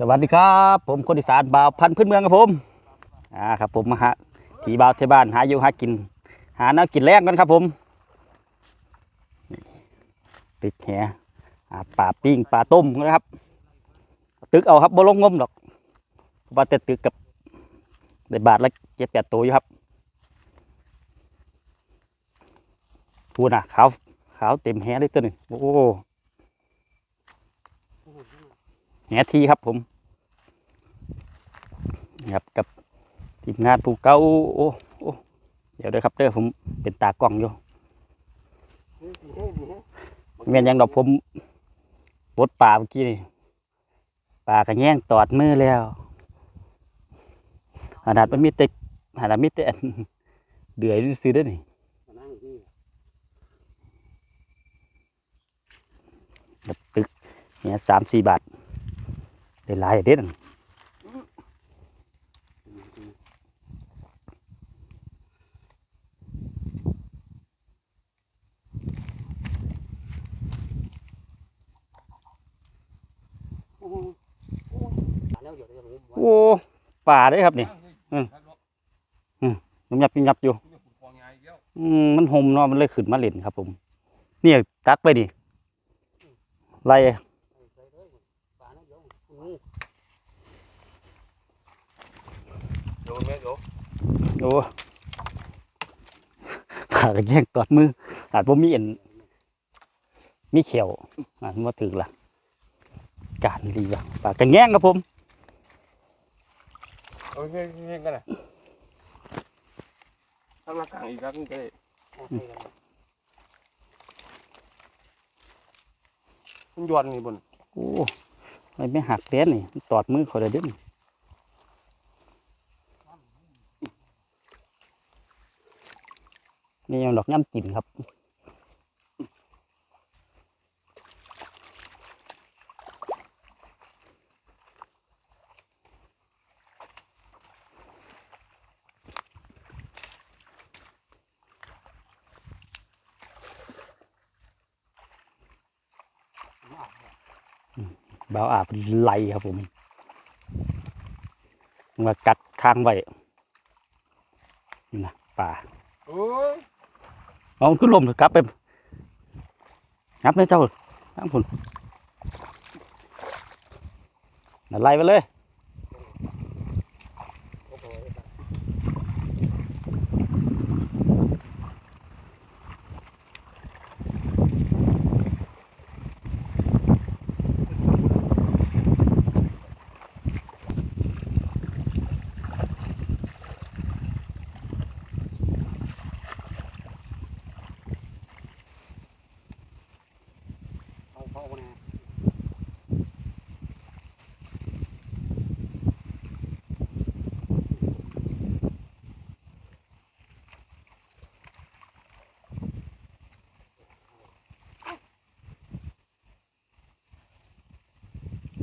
สวัสดีครับ ผมคนอีสานบ่าวพันธุ์พื้นเมืองครับผมอ่าครับผมมาหาขี่บ่าวที่บ้านหาอยู่หากิน หาน้ำกินแรงกันครับผมติดแหอ่าปลาปิ้งปลาต้มนะครับ ตึกเอาครับบ่ลงงมหรอกว่าแต่ตึกกับได้บาทละเจ็ดแปดตัวอยู่ครับพูดนะขาวขาวเต็มแหเลยตัวหนึ่งโอ้ แหทีครับผมนะครับกับทีมงานผู้เก่าโอ้โอ้เดี๋ยวด้อครับเด้อผมเป็นตากล้องอยู่เมียนยังดอกผมปดป่าเมื่อกี้นี่ป่ากระแย่งตอดมือแล้วขนาดมันมีแต่ขนาดมีแต่อันเดือยซื้อได้นี่ตึกเนี่ยสามสี่บาท ได้หลายเด็ดโอ้ป่าเด้ครับนี่ยำยับยับอยู่อืมมันห่มเนาะมันเลยขึ้นมาเล่นครับ ผม เนี่ยตักไปดิไล่ โอ้ป่าก็แย่งตอดมืออาจผมมีเอ็นมีเขียวอาจมาถึงละการดีว่ะป่ากันแย่งครับผมโอเคเงี้ยกันนะทำหน้ากลางอีกครับนี่ก็ได้มันย้อนนี่บนโอ้ไม่ไม่หักเต้นนี่มันตอดมือเขาเลยเด้น นี่ยังดอกย่ำกินครับเบาอาบไหลครับผมมากัดทางไว้นี่นะป่า เอาขึ้นลมกลับไปงับเนี่ยเจ้าทั้งผุนไล่ไปเลย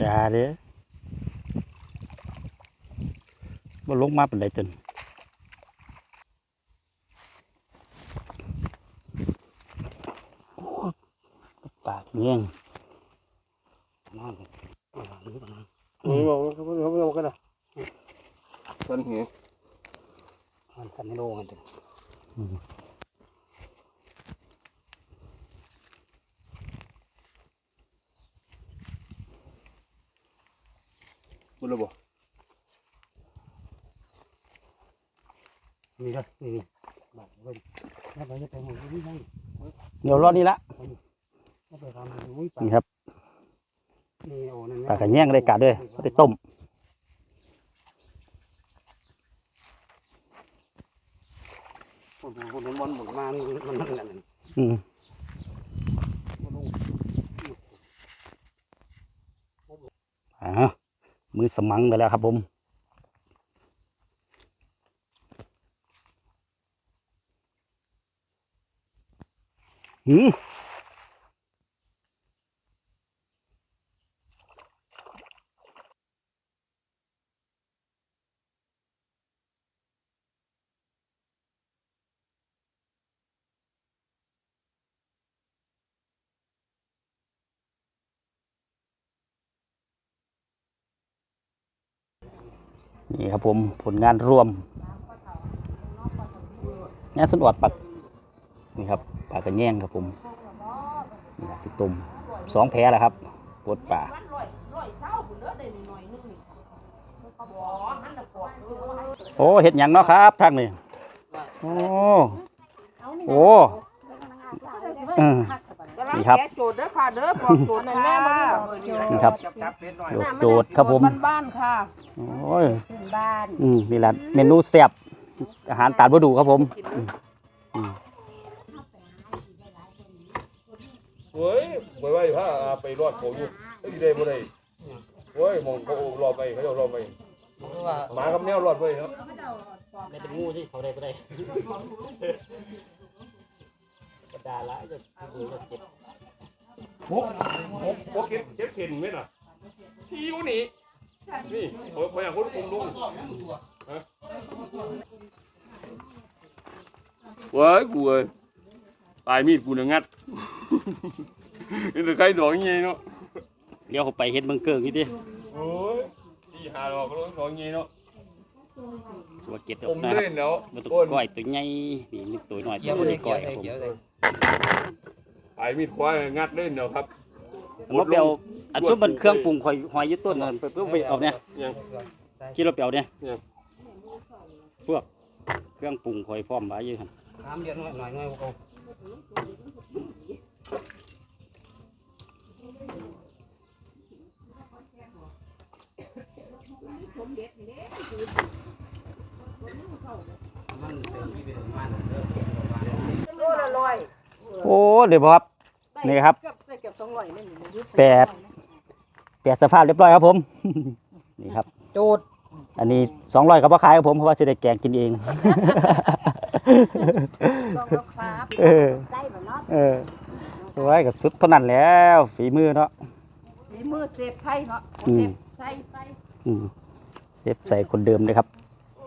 อย่าเด้บ่ลงมาเป็นไรจนปากเงี้ยง นอนกันเอาหลังนี้ก่อนนะ นี่บอกเขาเขาบอกกันนะต้นเหี้ย มันสั่นไม่โลกันจ้ะ บุญระบบ นี่เด้อนี่นี่บาดเว้ยแล้วเราจะไปหมู่นี่นั่งเดี๋ยวรอนี่ละแล้วไปทำอุ้ยปลานี่ครับนี่โอ้นั่นปลากระแยงได้กัดด้วยเขาได้ต้มคนคนนั้นบอลหมุนมานี่มันนั่นนั่นอืมมันลงอ่ามือสมังไปแล้วครับผม หืนี่ครับผมผลงานรวมนี่สนวดปัด นี่ครับปลากระแยงครับผมนี่ครับที่ตุ่มสองแพรแล้วครับปวดป่ามันร้อยร้อยเศร้าพุ่นเด้อได้หน่อยๆนึงนี่บ่หันน่ะกอดซื้อไว้โอ้เห็ดหยังเนาะครับทางนี้โอ้โอ้เออกำลังนี่ครับแกะโจทย์เด้อค่ะเด้อบอกโจทย์ค่ะนี่ครับโดดโดดครับผมบ้านๆค่ะโอ้ยขึ้นบ้านอืมนี่แหละเมนูแซ่บอาหารตาดบดูครับผม กิน เด้อเฮ้ยไปไว้ผ้าไปรอดเขาอยู่เฮ้ยได้บ่ได้เฮ้ยมองเขารอไปเขาจะรอไปหมากับแนวรอดไปเนาะไม่เป็นงูที่เขาได้ก็ได้กระดาละจะดูจะเจ็บโอ้โหโอ้เก็บเก็บเข็นไหมน่ะที่อยู่นี่นี่โอ้ยพยายามคนคุมลงฮะเว้ยกูเอ้ย ตายมีดกูเนี่ยงัด นี่แต่ใครดอกยังไงเนาะเลี้ยวเข้าไปเฮ็ดเบังเกิงนี่ดิโอ้ยที่หาดอกก็ดอกยังไงเนาะตัวเก็ดผมนะครัเล่บนแล้วมันตัวโอ้ยก้อยตัวใหญ่นี่นี่ตัวน้อยตัวนี้ก้อยครับผมตายมีดควายงัดเล่นเนาะครับมาเปียวอันชุบมันเครื่องปรุงหอยหอยอยึดต้นนั่นไปเพื่อไปเอาเนี่ยยังคิดเราเปียวเนี่ยยังพวกเครื่องปรุงหอยพร้อมไว้อยืนน้ำเดือดหน่อยหน่อยหน่อยเอาโลละร้อย โอ้เดี๋ยวครับ นี่ครับเกือบได้เกือบ200นั่นนี่แปดแปะสภาพเรียบร้อยครับผม นี่ครับ โจทย์ อันนี้สองร้อยกับพ่อขายครับผมเพราะว่าจะได้แกงกินเองต้องเอาครับเออใส่บ่เนาะเออไว้กับสุดเท่านั้นแล้วฝีมือเนาะฝีมือเสพไทยเนาะอืมเสพใส่ใส่อืมเซฟใส่คนเดิมเลยครับ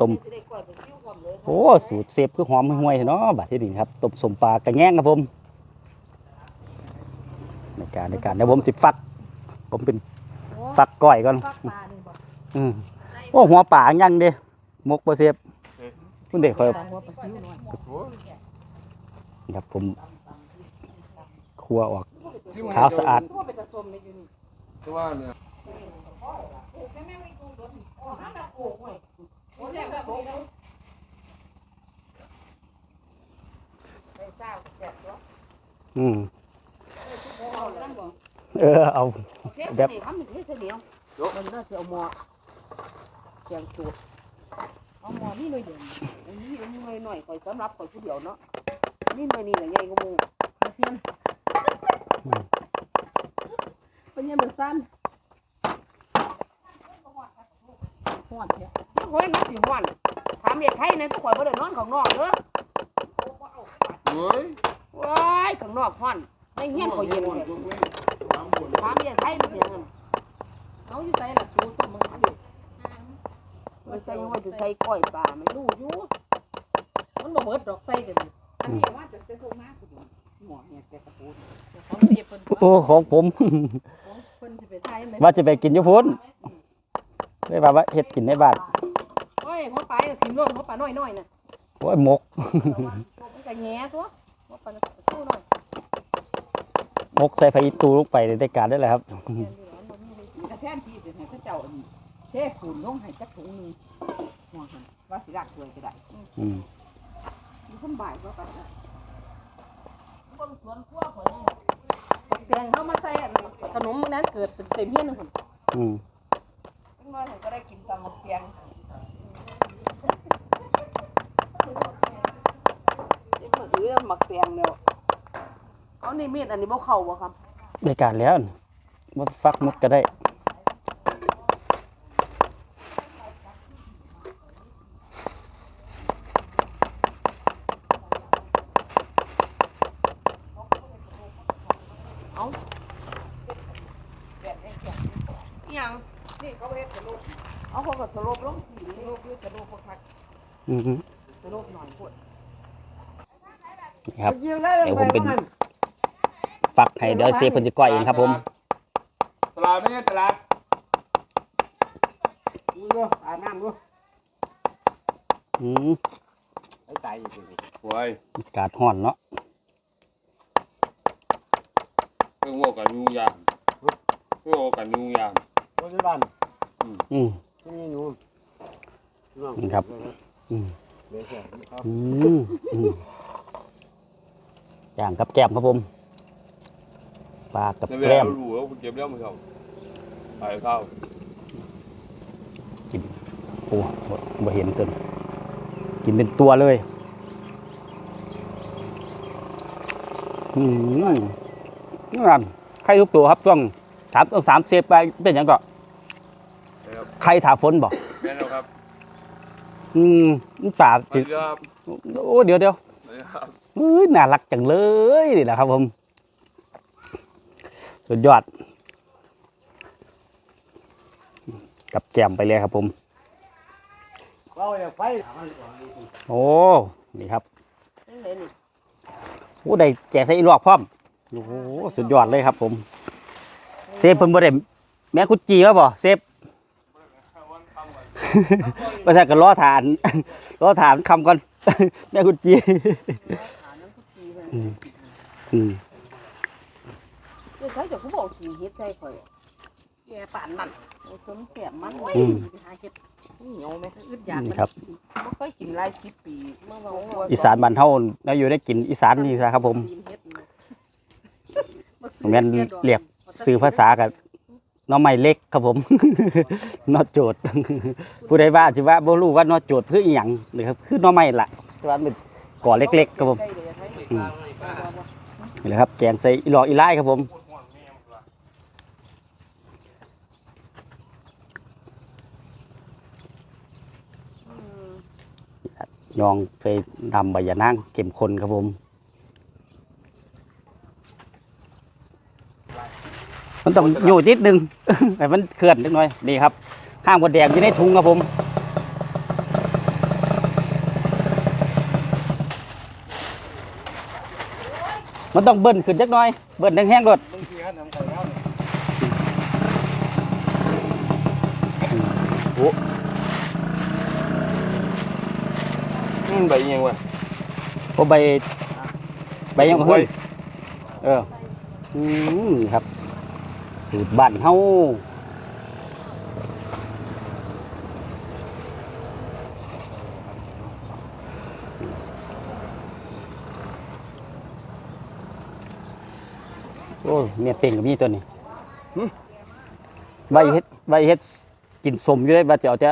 ต้มสิได้กล้วยไปซิ่วพร้อมเลยโอ้สูตรเซฟคือหอมห่วยๆเนาะบัดที่นี่ครับต้มสมปลากระแงงครับผมในการในการเดี๋ยวผมสิฟัก ผมเป็นฟักก้อยก่อนฟักปลานี่บ่อืมโอ้หัวป่ายังเด้มกบ่เซฟคุณเด็กคอยปลาหัวปลาซิ่วหน่อยครับผมครัวออกขาวสะอาดตัวเป็นตะสมในอยู่นี่ที่ว่าเนี่ยโอ้แซ่บแบบนี้เนาะไปเศร้าแซ่บเนาะอืมเอาแล้วบ่เออเอาเทศแบบนี่ทำนี่ เทศเดียวมันน่าจะเอาหม้อแกงจูดเอาหม้อนี่หน่อยเดียวอันนี้อันนี้หน่อยหน่อยข่อยสำหรับข่อยผู้เดียวเนาะนี่หน่อยนี่แหละใหญ่กว่าหมู่เพียนเป็นยังมันสั้นฮ้อนเถอะโอ้ยมันสิฮ้อนถามเด็กไทยนะทุกข่อยบ่ได้นอนข้างนอกเด้อเฮ้ยว้ายข้างนอกฮ้อนในเฮียนข่อยเย็นเลยถามเด็กไทยมันเป็นยังไงเอาอยู่ใส่ละสูตรมึงอยู่ มันใส่ไว้จะใส่ก้อยปลามันรู้อยู่มันบ่เบิดดอกใส่เดี๋ยวนี้อันนี้ว่าจะเป็นพวกมากหมอเนี่ยแต่กระปูของเสียเพิ่นโอ้ของผม ของเพิ่นสิไปใช้ไหมว่าจะไปกินอยุพุ้นได้ว่าว่าเฮ็ดกินในบ้านโอ้ยหัวปลาถิ่มลงหัวปลาน้อยๆน่ะโอ้ยหมกมันก็แง่ตัวหัวปลาสู้หน่อยหมกใส่ไฟอีตูลงไปในได้การได้เลยครับ กระแทนที่สิให้เขาเจ้าอันนี้เทปูนลงให้จักถุงหนึงหัวหั่นว่าสิรักด้วยก็ได้อืมมีคนบ่ายก็กันนะเบิ่งสวนครัวข่อยนี่บักแตงเฮามาใส่อันขนมมื้อนั้นเกิดเป็นเต็มเฮียนนึงพุ่นอืมจังน้อยเขาก็ได้กินตำมะเตียงนี่มันอือหมักเตียงแล้วเอานี่มีดอันนี้บ่เข้าบ่ครับ ได้การแล้วนี่ว่าฟักมดก็ได้ อิหยังนี่เขาเฮ็ดสรุปเอาเขา ก็สรุปลงสรุปอยู่สรุปบ่คักอือฮึสรุปหน่อยพุ่นนี่ครับยิงได้เดี๋ยวผมเป็น ฟักให้เดี๋ยวเซฟเพิ่นจะก้อยเองครับ ผมตลาดไม่ใช่ตลาดดูดูอาบน้ำดูอืมไอ้ตายอยู่ตรงนี้โอ้ยอากาศร้อนเนาะเพิ่งว่ากันยุ่งยากเพิ่งว่ากันยุ่งยากปัจจุบันอืมที่นี่อยู่นี่ครับอืมเดี๋ยว เสียครับอืมอืมอย่างกับแกล้มครับผมปลากับในเวแกล้ลามรู้แล้วเก็บแล้วมึงเขาไปข้าวโอ้บ่บ่เห็นเต็มกินเป็นตัวเลยอืมนั่นไข่ทุกตัวครับช่วงสามต้องสามเซฟไปเป็นอย่างก็นะครับไข่ถาฝนบอก แม่นแล้วครับ อืมป่าไปสิครับโอ้เดี๋ยวเดี๋ยวไปครับเอ้ยน่ารักจังเลยนี่แหละครับผมสุดยอด กับแก้มไปเลยครับผมเราอยากไปโอ้นี่ครับนี่เลยนี่โอ้ได้แกะใส่อีลอกพร้อมโอ้โหสุดยอดเลยครับผม เซฟเพิ่นบ่ได้แม่คุดจีแล้วบ่เซฟ ประชากันล้อฐานล้อฐานคำก่อนแม่คุดจีหาน้ำกุจีเลยอืมเดี๋ยวใช้จะเขาบอกขี่เฮ็ดใจข่อยแกป่านมันเอาต้นแกบมันไว้อืมไปหาเห็ดเหนียวไหมอึดอยากนี่มันครับไม่ค่อยกินหลายสิบปีเมื่อวานอีสานบ้านเฮาแล้วอยู่ได้กินอีสานนี่นะครับผมกินเห็ดนะาผมแม่นเรียกสื่อภาษากับห น้อไม้เล็กครับผม นอโจทย์ผู้ใดว่าสิว่าบ่รู้ว่านอโจทย์คืออีหยังนี่ครับคือหน้อไม้ล่ะแต่ว่ามันเป็นก่อเล็กๆครับผมได้เลยให้อืมนี่แหละครับแกงใส่อีหลอกอีไล่ครับผมอืมยองใส่ดำใบยะนางเข็มข้นครับผม มันต้องอยู่นิดนึง แต่มันเคลื่อนนิดหน่อยนี่ครับห้างบดแดงอยู่ในถุงครับผมมันต้องเบิ้ลขึ้นจักหน่อย เบิ้ลแห้งๆรถบางทีเขาทำไก่แล้วอืมใบยังวะโอ้ใบ ใบยังก็เฮ้ยเออ อืมครับ สูตรบ้านเฮาโอ้เมียเป่งกับมีตัวนี้ใบเฮ็ดใบเฮ็ดกินสมอยู่เลยว่าจะเอาแต่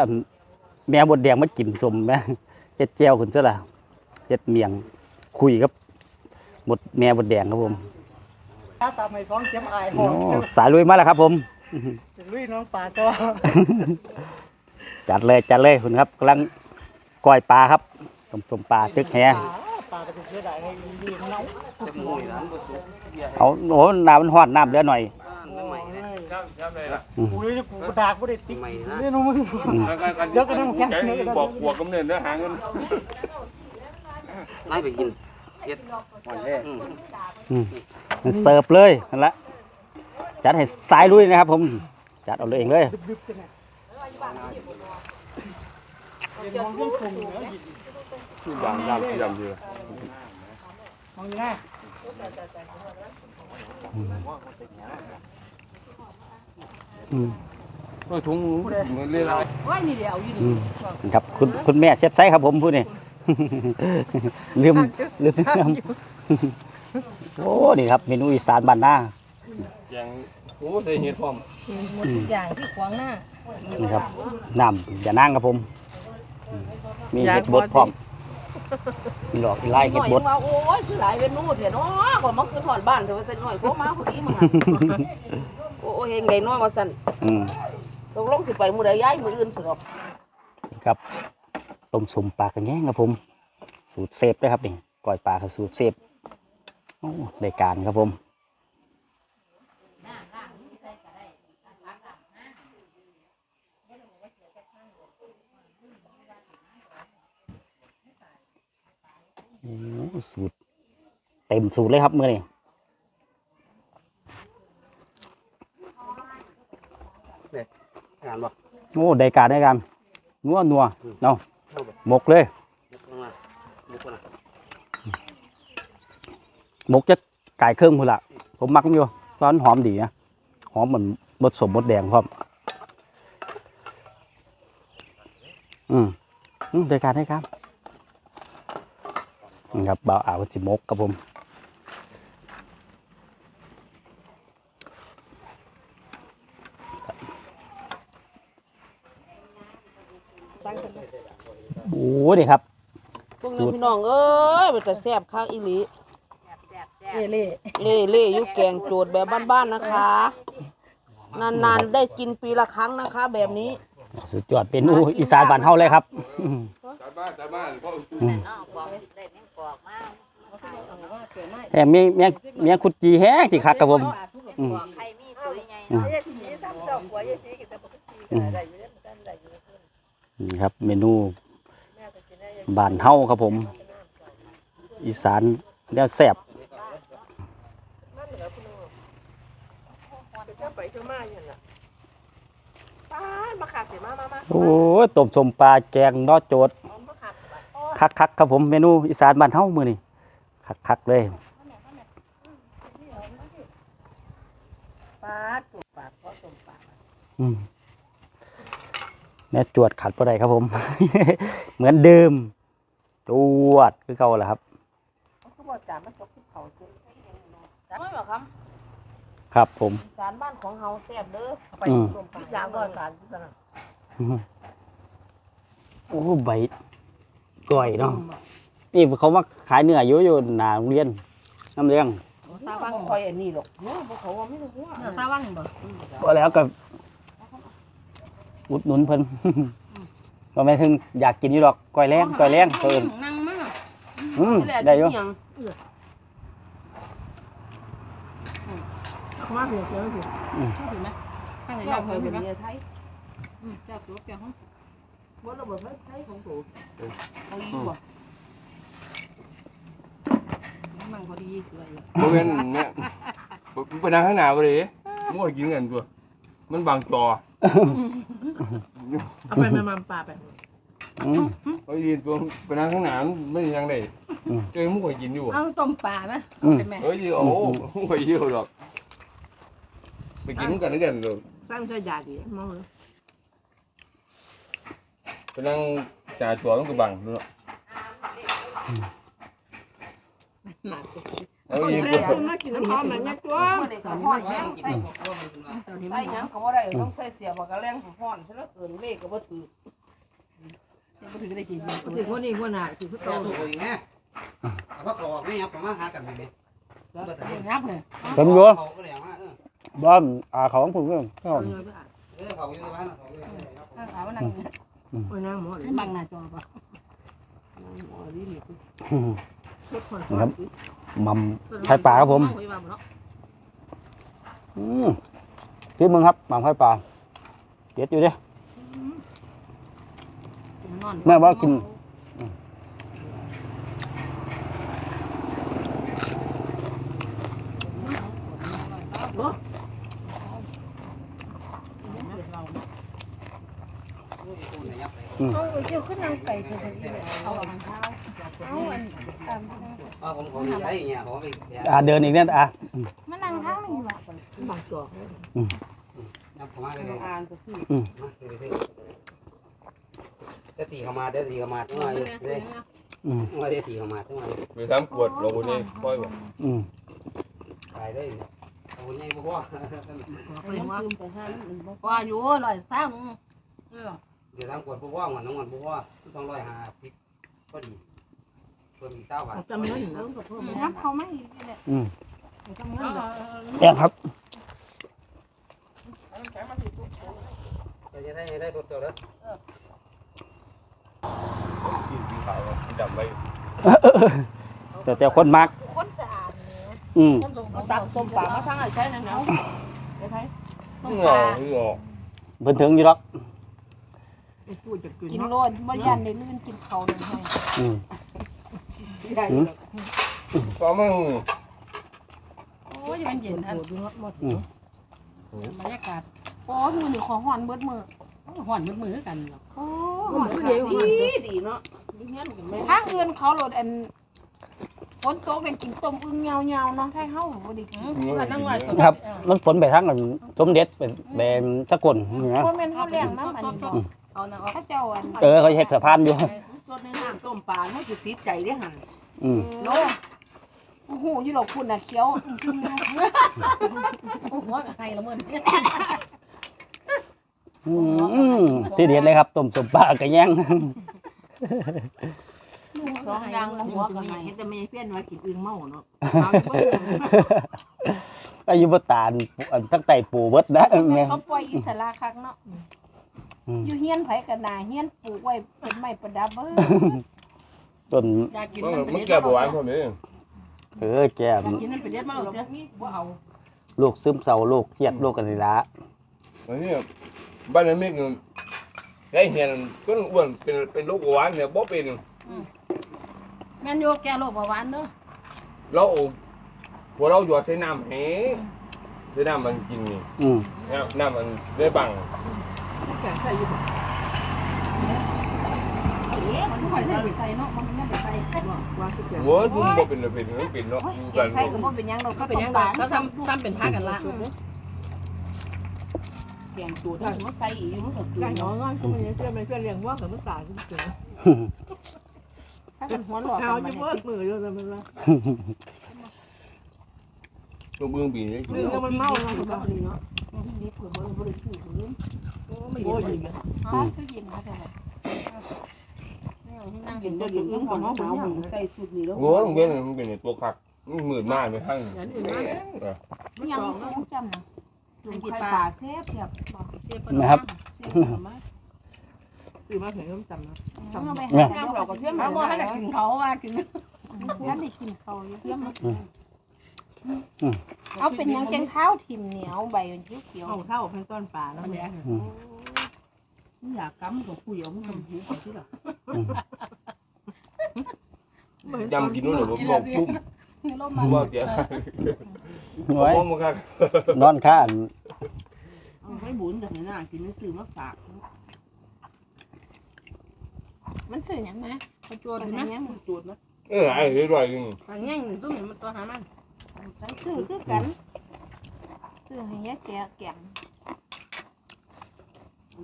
แม่บดแดงมากินสมแม่เฮ็ดแจวขึ้นซะล่ะเฮ็ดเมียงคุยกับหมดแม่บดแดงครับผม ถ้าตามไม่ฟ้องเจ็บอายหโอ้อมสายลุยมาแล้วครับผมจะลุยน้องปลาก็จัดเลยจัดเลยคุณครับกำลังก้อยปลาครับต้มต้มปลาตึกแหปลาก็จะเสียดายให้ดีๆเนาะเอาโอ้น้ำมันหอดน้ำเหลือหน่อยครับครับเลยล่ะกูเลยกูกระดากกูได้ติ๊กนี่น้องมึง เดี๋ยวก็ต้องแกงบอกบวกกำเนิดเนื้อหาเงินไม่ไปกินมันเเสิร์ฟเลยนั่นแหละจัดให้สายลุยนะครับ ผมจัดเอาเลยเองเลยดึบๆกันเนี่ยเดี๋ยวมองยังคงอยู่แล้วหยิบยำยำยำเยอะมองอยู่นะอืมโอ้ยถุงเหมือนเรียกอะไรว่านี่เดี๋ยวอยู่นี่ครับคุณคุณแม่เชฟไซครับผมผู้นี่ลืมลืมลืม โอ้นี่ครับเมนูอีสานบ้านนาแกงโอ้ได้เห็ดพร้อมหมดทุกอย่างที่ขวางหน้านี่ครับน้ำอย่านั่งครับผมอืมมีเห็ดบดพร้อมมีหลอกมีไล่หเห็น่ดอยบยัดงว่าโอ้ยคือหลายเมนูเถอะเนาะก่อนมาคือถอนบ้านเถอะว่าซั่นหน่อยพวกมาคนนี้มาโอ้ยเฮงได้น้อยมาสั่นอืมตกลงสิไปมื้อใดย้ายมื้ออื่นสิดอกนี่ครับต้มสมปลากระแยงครับผม สูตรเซฟด้วยครับนี่ก้อยปลาคือสูตรเซฟโอ้ ได้การครับผมโอ้สูตรเต็มสูตรเลยครับมื่อนี้งานบ่โอ้ได้การได้การนัวนัวเนาะเข้าไปหมกเลย มุกลงมามุกลงมา หมกจะไก่เครื่องพุ่นละผมมักมันอยู่ตอนหอมดีนะหอมเหมือนบดสมบดแดงพร้อมอืมอืมได้การได้ครับครับบ่าวอ่าวจิมกครับผมโอ้นี่ครับพวกนี้พี่น้องเอ้ยมันจะแซ่บข้างอีหลี เล่เล่เล่เล่ยุแกงโจดแบบบ้านๆนะคะ นานๆได้กินปีละครั้งนะคะ แบบนี้สุดยอดเป็นอูอีสานบ้านเฮาเลยครับอืมจัดบ้านจัดบ้านก็แถมมีเมียเมียคุดจีแห้งสิคักครับผมอืมใครมีตัวใหญ่อืมเนาะนี่ซ้ำสองกว่าเยอะสิกินแต่ปกติก็ได้อยู่เด้อมันได้อยู่นี่ครับ เมนูบ้านเฮาครับผม อีสานแนวแซ่บ จะไปจะมาอย่างน่ะป้ามาขาดเสียมามามาโอ้ยต้มสมปลาแกงนอโจดมาขาดคักๆครับผมเมนูอีสานบ้านเฮามื้อนี้คักๆเลยป้าตุ่มปากเพราะตุ่มปากอืมแม่จวดขัดบ่ได้ครับผม เหมือนเดิม จวดคือเก่าแหละครับเขาบอกจ่ามันตกที่เขาจุดจ่าไม่หรอครับ ครับผม สารบ้านของเฮาแซ่บเด้อไปอืมตุ่มปากจ่าก่อนสารที่ตลาดโอ้ใบก้อยเนาะนี่เขามาขายเนื้ออยู่อยู่หน้าโรงเรียนน้ำเลี้ยงซาวังคอยอันนี้หรอกเนาะเขาว่าไม่รู้ว่าซาวังบ่พอแล้วก็อุดหนุนเพิ่น ก็ไม่นถึงอยากกินอยู่ดอกก้อยแรงก้อยแรงเพิ่นนั่งมาอืมนี่แหละได้อ ยู่ที่ยังมาเถอะเจ้าสิถูกไหมตั้งใจเรายาวเคเคยยเป็เป็นนเมียไทยเจ้าตัวแกห้องว่าเราบอกว่าใช้ของถูกเอาอยู่บ่มันก็ดีสวยบ่แม่นเนี่ยบ่ไปนั่งข้างหน้าบ่ได้มั่วกินกันตัวมันบางจอเอาไปมามาป่าไปอืมเอ้ยตัวไปนั่งข้างหน้ามันไม่ยังได้อืมเจอมั่วกินอยู่เอาต้มปลาไหมเป็นแม่เอ้ยโอ้มั่วเยอะดอก ไปกินกันด้วยกันเลยสร้างเสื้อยาดีมองเลยไปนั่งจ่าตัวมันก็บังดูเนาะหนักเอาอีกตัวมากินน้ำหอมมันเนี่ยตัวสอนมันยังใส่ตอนนี้ใส่มันยังเขาว่าได้ต้องใส่เสียบอกกระแรงห้อนซะแล้วเกินเลขก็บ่ถือก็ถือได้กินถือคนนี้คนน่ะถือแกตัวเองแน่เอาว่าขอไม่ยับผมมาหากันไหมเนี่ยยับเลยเพิ่นอยู่เขาก็เลยว่าเออ บ้านอาเขาของผมก็เขาเออเขาอยู่บ้านเขาอยู่ขามันนั่งโอ้ยนางหมอเลยบังหน้าจอป่ะหมอดีนี่อืมทุกคนครับมัมไข่ปลาครับผมอืมพี่มึงครับมัมไข่ปลาเด็ดอยู่เด้แม่ว่ากิน เอาเกี่ยวขึ้นนางไก่คือเอาอ๋อผมผมมีอะไรอย่างเงี้ยผมไปอ่าเดินอีกเนี่ยอะมันนั่งข้างนี่แหละบางตัวยับผมมาเลยอ่านก็คือมเดี๋ยวตีเข้ามาเดี๋ยวตีเข้ามาทั้งวันเลยอืมว่าเดี๋ยวตีเข้ามาทั้งวันไปทำปวดเราเนี่ยค่อยบอกอืมตายได้โอ้ยยังบ่พอเลยว่าลืมไมันบ่ว่าอยู่ลอยซ้ำเออ เดี๋ยวทำกวดบ่พอวันน้องวันบ่พอต้องร้อยห้าสิบพอดีตัวมีเต้าบาทจำเงินเริ่มกับเพิ่มน้ำเขาไม่เลยอืมจำเงินแองครับจะได้ได้รถตัวแล้วกินสีขาวจำไว้แต่แต่คนมักคนสะอาดอืมคนสมตักส้มปลามาทางไหนใช้นั่นเนาะไอ้ไทยต้มงปอลาคืองอเพิ่นถึงอยู่ดอก ไอ้ตู้จะกินกินเนาะโลดบ่ยันได้ลื่นกินเขานั่นให้อืมก็มึงโอ้ยมันเย็นโอ้อันโหดูหมดบรรยากาศโอ้ยมือนี่ขอห่อนเบิดมือห่อนเบิดมือกันโอ้ยดีดีเนาะทางอื่นเขาโหลดอันฝนตกเป็นกินต้มอึ่งเงาเงาๆเนาะไทยเฮาบ่ได้กินว่านั่งไหวตัวครับมันฝนไปทางอันสมเด็จเป็นแบบสกลนี่นะบ่แม่นเฮาเลี้ยงน้ำอันนี้บ่ เอานะเอาเขาเจ้าอันเออเขาเฮ็ดสะพานอยู่ สดในน้ำต้มปลาเนาะสิติดใจเด้หั่นอืมโนโอ้โหอยู่ดอกคุณน่ะเขียวจริงหัวกับไห้ละเมินอืมที่เด็ดเลยครับต้มสมปลากระแยงๆสองอย่างละหัวกับไห้เห็นแต่ไม่เพี้ยนว่ากินอึ่งเมาเนาะอายุบตาลอันทั้งไตปูเบิดนะแม่งเขาปล่อยอิสระคักเนาะ อืมอยู่เฮียนไผกันนาเฮียนปลูกไว้เป็นไม้ประดับเบ้อต้นอยากกินมันมันเป็นมันเด็ดแก่บ่หวานพอดีเออแก้อยากมกินมันเป็นเด็ดมาเลยเจ้าบ่เอาลูกซึมเศร้าลูกเครียดลูกกันนี่ละอันนี้บ้านนั้นมีเงินไอ้เห็นก็อ้วนเป็นเป็นโรคเบาหวานเนี่ยบ่เป็นแม่นโยแกโรคเบาหวานเด้อเราพวกเราหยอดใส่น้ำแห้ใส่น้ำมันกินนี่อืมน้ำน้ำมันได้บัง มันค่อยใส่ไปใส่เนาะ มันยังไปใส่โว้ยคุณบ่เป็นเลยเป็นมันเป็นเนาะเก็บใส่ก็บ่เป็นหยังดอกก็ก็เป็เป็นนยัยังงไงบาก็ทำทำเป็นผ้ากันละเปลี่ยนสูตรให้มาใส่อีกมันก็คือการน้องก็มันเพื่อนมันเพื่อนเลี้ยงว่ากับมันตายที่เกิดถ้ามันหัวหลอกเอากันจะมันเปิดมืออยู่แต่มันว่าตัวเบื้องปีนี้มือก็มันเมาเนาะ ก็นี่เนาะนี่เพิ่นบ่บ่ได้พูดถึงไม่โอ้ยอ๋อคือกินมาแต่ละนี่ยที่นั่งกินบ่กินอึ้งของเฮาหนาวใส่สูตรนี้แล้วโว้ยมันเป็นมันเป็นตัวคักมันมืดมากเลยทั้งอย่างอื่นมายังต้องจำนะลุงกินปลาแซ่บแบบเสียบนะครับตื่นมาถึงต้องจำนะเอาไปหาเราก็เทียมเอาบ่ให้กินเขาว่ากินนั่นได้กินเขาอยู่เทียม เอาเป็นยังแกงเท้าทิมเหนียวใบมันเขียวเอาเท่าพันต้นป่าแล้วมันเนี่ยเนี่ยไม่อยากกำกับผู้เดียวมันกำหูเขาที่หรอยำกินนู่นหรือบ่พุ่มลมมาว่าเดี๋ยวไว้บ่มาคักนอนข้านเอาให้บุญจากไหนน่ากินไม่ซื้อมาฝากมันสื่อยังไงเขาจวดมันไหมยังจูดมั้ยเออไอ้เรื่อยๆนึงบางอย่างตุ้มมันตัวหามัน สื่อคือกันสื่อให้ยายแกแกง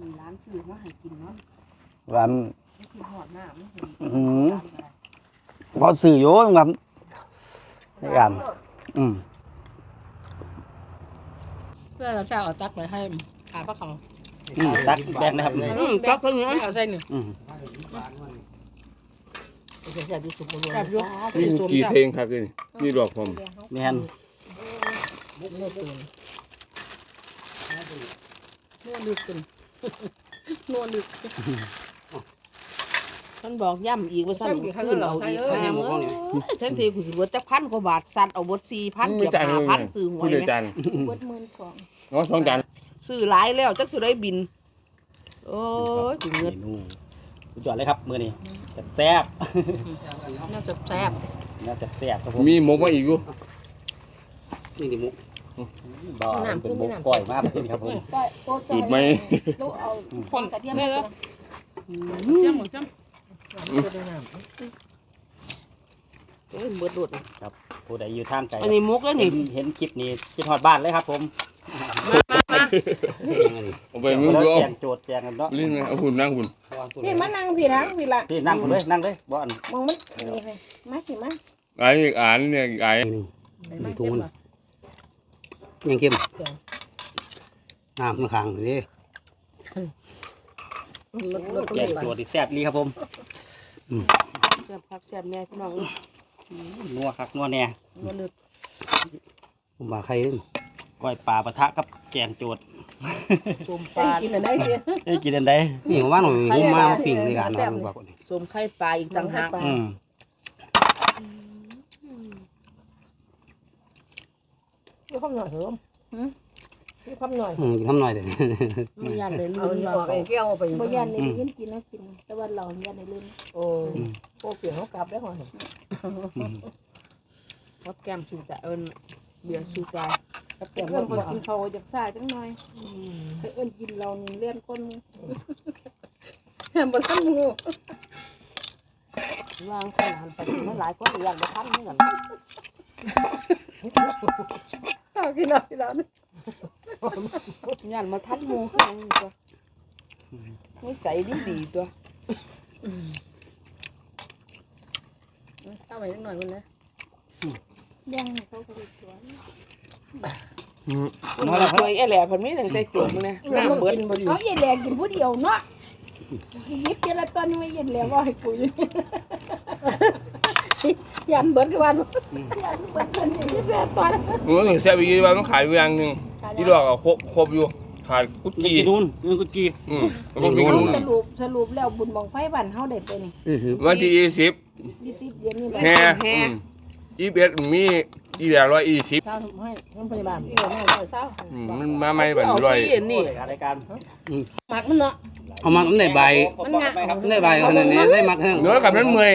มีร้านซื้อมาให้กินเนาะว่าไม่กินหอดหน้าไม่เห็นอืมพอสื่อโยนครับในการอืมเพื่อเราจะเอาตักไปให้ขาพระเขาอืมตักแบงนะครับอืมตักเพิ่งเอาใส่หนึ่งอืม แซ่บที่สุดเลยแบบยกนี่กี่เพลงคักเลยนี่ดอกผมแม่นนวดลึกขึ้นนวดลึกท่านบอกย่ำอีกว่าสั่นขึ้นเอาอีกอันะมูของนี่แทนที่กูสิเบิดจักพันกว่าบาทสัตว์เอาบดสี่พันเกือบห้าพันซื้อหวยไหมบิดหมื่นสองน้องสองจานซื้อหลายแล้วจักสุได้บิน โอ้ยถึงเมเงิน นูสุดยอดเลยครับมื้อนี้แซ่บน่าจะแซ่บๆน่าจะแซ่บครับผมมีหมกมาอีกอยู่นี่ดิหมูบ่เป็นหมูก้อยมากเลยครับผมก็โอ้สูตรไหมลูกเอาคนกระเทียมเลยเทียมหมดเทียมเอ้ยเบิดโดดผู้ใดอยู่ทางไกลอันนี้มุกแล้วเห็นี่นเห็นคลิปนี้คิดฮอดบ้านเลยครับผมยังไงนี่ เอาไปมือแล้วก็แจงโจทย์แจงกันเนาะลิ้นเอาหุ่นนั่งหุ่นวางตัวนี่มานั่งพี่นั่งพี่ละพี่นั่งเลยนั่งเลยบ่อันมองมันนี่เลยมาสิมาไอ้อีกอ่านเนี่ยไอ้นี่ถุงมันยังเข้มน้ำข้างๆนี่แจงโจทย์ที่แซ่บดีครับผมแซ่บคักแซ่บแน่พี่น้องนัวคักนัวแน่มันลึกผมว่าใครเด้อ ก้อยปลาปะทะกับแกงโจทย์สมปลากินอะไรเสียเอ้ยกินอันใดนี่ผมว่าหนูผมมาปิ้งในการนอนดีกว่าก่อนนี่สมไข่ปลาอีกต่างหากอืมพี่คำหน่อยเหรอพี่คำหน่อยอืมกินทำหน่อยเด้อไม่ยันเลยลืเอามนี่เราออกไอ้แก้วไปบ่ยันนี่ได้ยินกินแล้วกินแต่ว่าเรายันในลืมโอ้โอ้เปลี่ยนเขากลับได้หน่อยวัดแก้มสูตรเอิญเบียร์สูตร กับแก้มเพิ่นบ่กินเขาจากสายจังหน่อยให้เอิ้นกินเรานี่เลื่อนก้นบ่ทันหมูวางขนาดไปมันหลายคนอย่างบ่ทันเหมือนกันเอากินเอากินเอาย่านมาทันหมู่คือหยังนี่ตัวนิสัยดีดีๆตัวเอาไว้นิดหน่อยพุ่นนะ มาแล้วช่วยไอ้แหล่เพิ่นมีตั้งแต่จุ่มนะน้ำเบิดบ่ดีเอาเย็นแหลกกินผู้เดียวเนาะยิบเจละตอนนี้ไม่เย็นแหลกว่าให้กูอยู่ยันเบิดคือวันเปิดคนนี้แซ่บตอนมันก็แซ่บอีกว่ามันขายอยู่อย่างหนึงที่ดอกอะครบครบอยู่ขาดกุดกิกี้นนูนกินกุดกีอืมมันก็มีนู่นสรุปสรุปแล้วบุญบังไฟบ้านเฮาได้ไปนี่วันที่ยี่สิบยี่สิบเย็นนี่แห่ยี่สิบเอ็ดมี ยี่แปดร้อยยี่สิบเช้าให้โรงพยาบาลเออแม่เช้าอืมมันมาไม่บันเอาร้อยที่นี่รายการหมักมันเนาะเอามาในใบมันงะในใบขนาดนี้ได้มักแห้งเนื้อกับนั้นเมื่อย